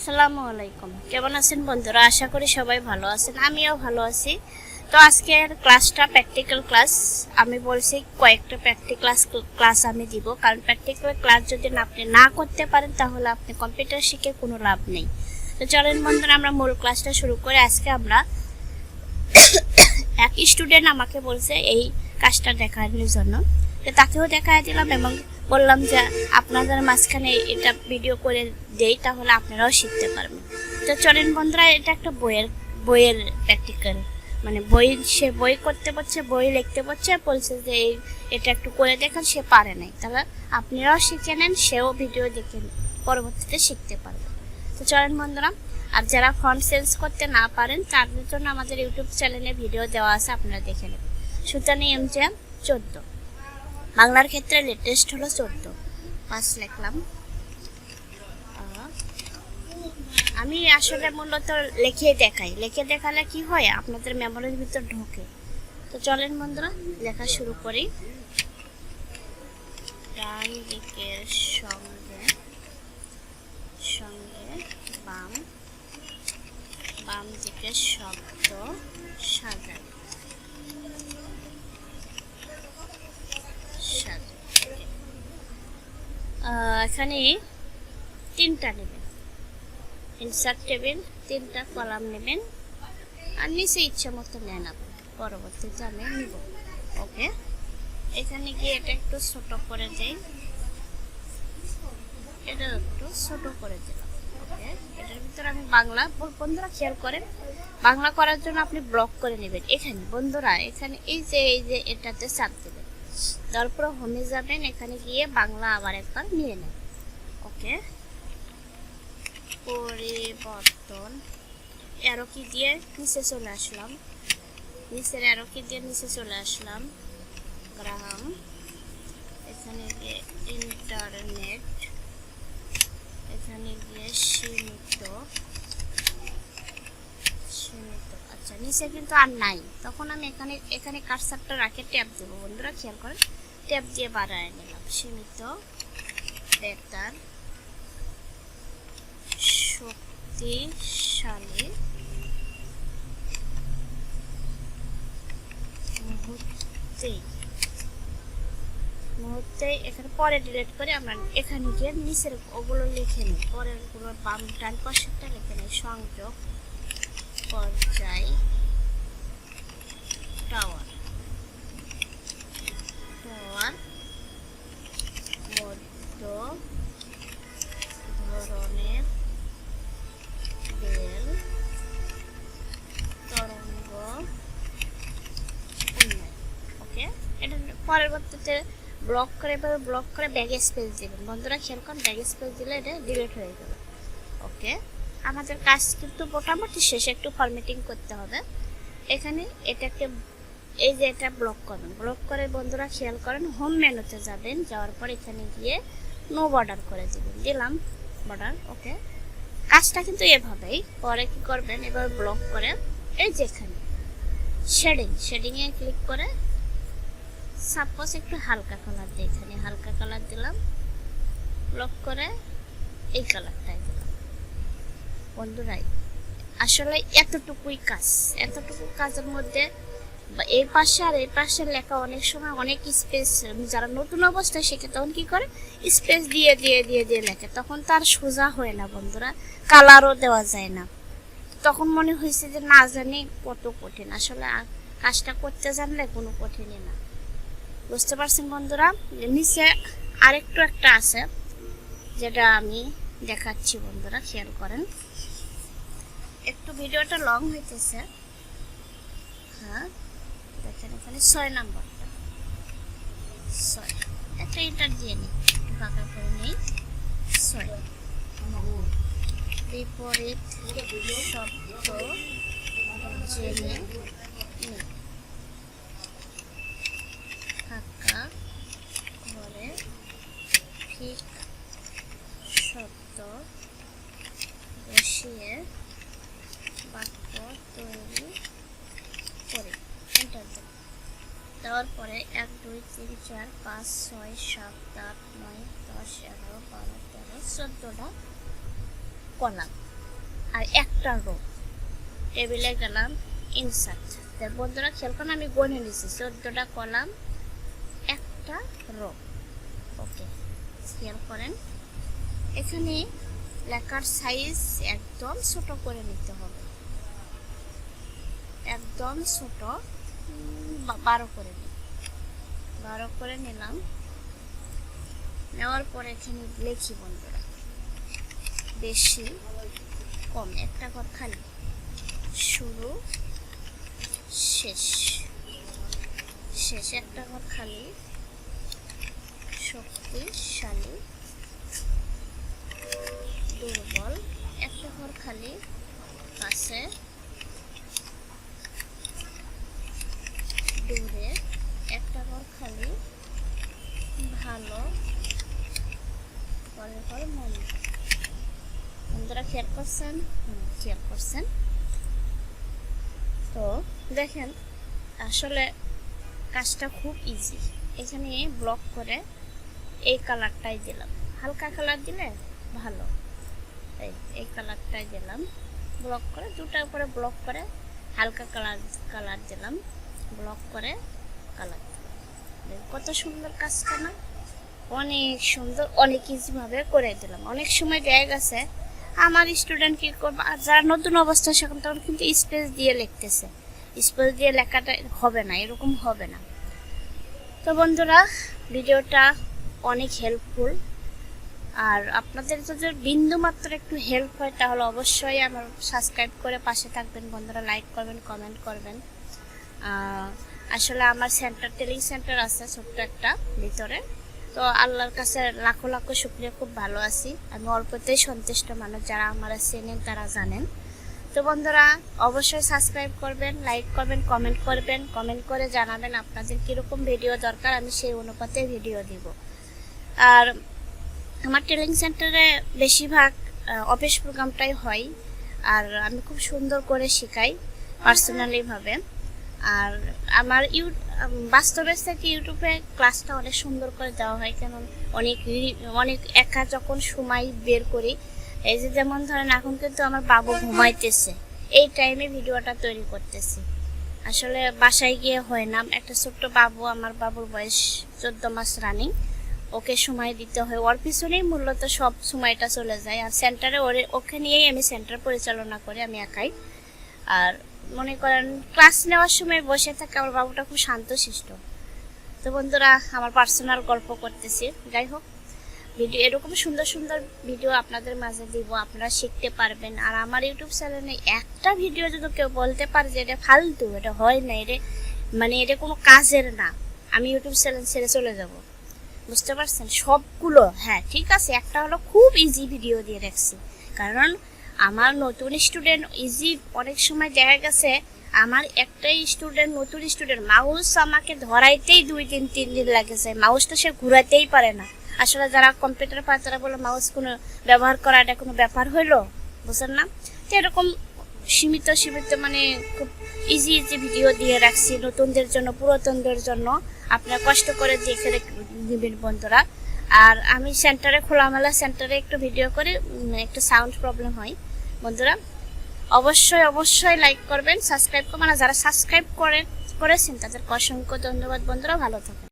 আসসালামু আলাইকুম। কেমন আছেন বন্ধুরা? আশা করি সবাই ভালো আছেন। আমিও ভালো আছি। তো আজকের ক্লাসটা প্র্যাকটিক্যাল ক্লাস আমি বলছি কয়েকটা প্র্যাকটিক্যাল ক্লাস আমি দিব। কারণ প্র্যাকটিক্যাল ক্লাস যদি আপনি না করতে পারেন, তাহলে আপনি কম্পিউটার শিখে কোনো লাভ নেই। তো চলেন বন্ধুরা, আমরা মূল ক্লাসটা শুরু করে। আজকে আমরা এক স্টুডেন্ট আমাকে বলছে এই কাজটা দেখানোর জন্য। তো তাকেও দেখায় দিলাম এবং বললাম যে আপনাদের মাঝখানে এটা ভিডিও করে দেই, তাহলে আপনারাও শিখতে পারবেন। তো চলেন বন্ধুরা, এটা একটা বইয়ের বইয়ের প্র্যাকটিক্যাল মানে বই সে বই করতে পারছে বই লিখতে পারছে বলছে যে এই, এটা একটু করে দেখেন, সে পারে নাই। তাহলে আপনারাও শিখে নেন, সেও ভিডিও দেখে পরবর্তীতে শিখতে পারবে। তো চলেন বন্ধুরা, আর যারা ফন্ট চেঞ্জ করতে না পারেন, তাদের জন্য আমাদের ইউটিউব চ্যানেলে ভিডিও দেওয়া আছে, আপনারা দেখে নেবেন। সুতানি এম চোদ্দ। বাংলার ক্ষেত্রে লেটেস্ট হলো চোদ্দ। পাঁচ লিখলাম। আমি আসলে মূলত লিখে দেখাই। লিখে দেখালে কি হয়? আপনাদের মেমোরির ভিতর ঢোকে। তো চলেন বন্ধুরা, লেখা শুরু করি। ডান দিকের সঙ্গে সঙ্গে বাম বাম দিকের শব্দ সাজান। এখানে তিনটা নেবেন। ইনসার্ট টেবিল তিনটা কলাম নেবেন। আর নিচে ইচ্ছা মতো নেন আপনি। পরবর্তীতে আমি নিব। ওকে এখানে গিয়ে এটা একটু ছোট করে দেই। এটা একটু ছোট করে দিলাম। ওকে এটার ভিতরে আমি বাংলা বন্ধুরা খেয়াল করেন। বাংলা করার জন্য আপনি ব্লক করে নেবেন। এখানে বন্ধুরা, এখানে এই যে এই যে, এটাতে চাপ দেবেন। তারপর হোমে যাবেন, এখানে গিয়ে বাংলা আবার একবার নিয়ে নেন। ওকে? পরিবর্তন। কি দিয়ে নিচে চলে আসলাম। নিচের কি দিয়ে নিচে চলে আসলাম। গ্রাম। এখানে গিয়ে ইন্টারনেট। এখানে গিয়ে সীমিত। আচ্ছা নিচে কিন্তু আর নাই। তখন আমি এখানে এখানে কারসারটা রাখে, ট্যাপ দেবো। বন্ধুরা, খেয়াল করেন, ট্যাপ দিয়ে বাড়ায় নিলাম। সীমিত বেতার শক্তিশালী মুহূর্তেই মুহূর্তেই এখানে পরে ডিলিট করে আমরা এখানে গিয়ে নিচের ওগুলো লিখে নিই। পরেরগুলো বাম ডান পাশেরটা লিখে নিই, সংযোগ। পর্যায় টাওয়ার টাওয়ার মধ্য ধরনের বেল, তরঙ্গ ওকে এটা পরবর্তীতে ব্লক করে এভাবে ব্লক করে ব্যাগ স্পেস দিবেন। বন্ধুরা খেয়াল করেন ব্যাগ স্পেস দিলে এটা ডিলিট হয়ে যাবে। ওকে আমাদের কাজ কিন্তু মোটামুটি শেষে একটু ফরম্যাটিং করতে হবে। এখানে এটাকে, এই যে এটা ব্লক করবেন। ব্লক করে বন্ধুরা খেয়াল করেন হোম মেনুতে যাবেন, যাওয়ার পর এখানে গিয়ে নো বর্ডার করে দেবেন। দিলাম বর্ডার ওকে কাজটা কিন্তু এভাবেই, পরে কি করবেন এবার ব্লক করে, এই যে এখানে শেডিং শেডিংয়ে ক্লিক করে সাপোজ একটু হালকা কালার দিই এখানে হালকা কালার দিলাম ব্লক করে এই কালারটাই দিলাম বন্ধুরাই, আসলে এতটুকুই কাজ, এতটুকু কাজের মধ্যে এই পাশে আর এই পাশে লেখা অনেক সময় অনেক স্পেস যারা নতুন অবস্থায় শেখে তখন কি করে? স্পেস দিয়ে দিয়ে দিয়ে দিয়ে লেখে। তখন তার সোজা হয় না বন্ধুরা কালারও দেওয়া যায় না। তখন মনে হয়েছে যে না জানি কত কঠিন, আসলে কাজটা করতে জানলে কোনো কঠিনই না। বুঝতে পারছেন বন্ধুরা? নিচে আরেকটু একটা আছে, যেটা আমি দেখাচ্ছি বন্ধুরা, খেয়াল করেন। একটু ভিডিওটা লং হইতেছে। হ্যাঁ দেখেন এখানে ছয় নাম্বারটা ছয়। একটা ইন্টার দিয়ে নিই ফাঁকা করে নিই। ছয়। বিপরীত শব্দ জেনে নিই ফাঁকা ঘরে ঠিক শব্দ বসিয়ে বাক্য তৈরি করি এন্টার দেব দেওয়ার এক দুই তিন চার পাঁচ ছয় সাত আট নয় দশ এগারো বারো তেরো চোদ্দোটা কলাম আর একটা রো টেবিলে গেলাম ইনসার্ট বন্ধুরা খেয়াল করেন আমি গনে নিছি। চোদ্দোটা কলাম, একটা রো ওকে খেয়াল করেন। এখানে লেখার সাইজ একদম ছোট করে নিতে হবে। একদম ছোট। বারো করে নিই বারো করে নিলাম। নেওয়ার পরে এখানে লেখি বন্ধুরা। বেশি কম। একটা ঘর খালি। শুরু। শেষ। শেষ একটা ঘর খালি। শক্তিশালী। দুর্বল। একটা ঘর খালি পাশে দূরে একটা ঘর খালি ভালো ঘর মন বন্ধুরা খেয়াল করছেন? খেয়াল করছেন। তো দেখেন, আসলে কাজটা খুব ইজি এখানে ব্লক করে এই কালারটাই দিলাম। হালকা কালার দিলে ভালো। এই এই কালারটাই দিলাম। ব্লক করে দুটার উপরে ব্লক করে হালকা কালার কালার দিলাম। ব্লক করে কালার কত সুন্দর কাজটা না? অনেক সুন্দর, অনেক ইজিভাবে করে দিলাম। অনেক সময় দেখা গেছে আমার স্টুডেন্ট কি করবে? আর যারা নতুন অবস্থা সেখান তখন কিন্তু স্পেস দিয়ে লিখতেছে। স্পেস দিয়ে লেখাটা হবে না, এরকম হবে না। তো বন্ধুরা, ভিডিওটা অনেক হেল্পফুল আর আপনাদের যদি বিন্দু মাত্র একটু হেল্প হয়, তাহলে অবশ্যই আমার সাবস্ক্রাইব করে পাশে থাকবেন। বন্ধুরা লাইক করবেন কমেন্ট করবেন। আসলে আমার সেন্টার টেলিং সেন্টার আছে ছোট্ট একটা ভিতরে। তো আল্লাহর কাছে লাখো লাখো শুক্রিয়া, খুব ভালো আছি। আমি অল্পতেই সন্তুষ্ট মানুষ যারা আমার চেনেন, তারা জানেন। তো বন্ধুরা, অবশ্যই সাবস্ক্রাইব করবেন লাইক করবেন কমেন্ট করবেন। কমেন্ট করে জানাবেন আপনাদের কীরকম ভিডিও দরকার, আমি সেই অনুপাতে ভিডিও দিব। আর আমার ট্রেনিং সেন্টারে বেশিরভাগ অফিস প্রোগ্রামটাই হয়। আর আমি খুব সুন্দর করে শেখাই পার্সোনালিভাবে আর আমার ইউ বাস্তবের থেকে ইউটিউবে ক্লাসটা অনেক সুন্দর করে দেওয়া হয় কেন অনেক অনেক একা যখন সময় বের করি, এই যে যেমন ধরেন এখন কিন্তু আমার বাবু ঘুমাইতেছে, এই টাইমে ভিডিওটা তৈরি করতেছি। আসলে বাসায় গিয়ে হয় না, একটা ছোট্ট বাবু, আমার বাবুর বয়স চোদ্দ মাস রানিং ওকে সময় দিতে হয়। ওর পিছনেই মূলত সব সময়টা চলে যায়, আর সেন্টারে ওরে ওকে নিয়েই আমি সেন্টার পরিচালনা করি, আমি একাই। আর মনে করেন ক্লাস নেওয়ার সময় বসে থাকে আমার বাবুটা খুব শান্তশিষ্ট। তো বন্ধুরা, আমার পার্সোনাল গল্প করতেছি। যাই হোক, ভিডিও, এরকম সুন্দর সুন্দর ভিডিও আপনাদের মাঝে দিব, আপনারা শিখতে পারবেন। আর আমার ইউটিউব চ্যানেলে একটা ভিডিও যদি কেউ বলতে পারে যে এটা ফালতু, এটা হয় না, এটা মানে এটা কোনো কাজের না, আমি ইউটিউব চ্যানেল ছেড়ে চলে যাব। বুঝতে পারছেন? সবগুলো হ্যাঁ ঠিক আছে, একটা হলো খুব ইজি ভিডিও দিয়ে রাখছি। কারণ আমার নতুন স্টুডেন্ট ইজি অনেক সময় দেখা গেছে, আমার একটাই স্টুডেন্ট নতুন স্টুডেন্ট মাউস আমাকে ধরাইতেই দুই দিন, তিন দিন লাগেছে। মাউসটা সে ঘুরাতেই পারে না। আসলে যারা কম্পিউটার পায়, তারা বলে মাউস কোনো ব্যবহার করা এটা কোনো ব্যাপার হইল? বুঝলেন না? তো এরকম সীমিত সীমিত মানে খুব ইজি ইজি ভিডিও দিয়ে রাখছি নতুনদের জন্য, পুরাতনদের জন্য। আপনারা কষ্ট করে দেখে দিবেন বন্ধুরা। আর আমি সেন্টারে খোলামেলা সেন্টারে একটু ভিডিও করে একটু সাউন্ড প্রবলেম হয়। বন্ধুরা, অবশ্যই অবশ্যই লাইক করবেন সাবস্ক্রাইব করবেন। আর যারা সাবস্ক্রাইব করেন করেছেন, তাদেরকে অসংখ্য ধন্যবাদ বন্ধুরা। ভালো থাকুন।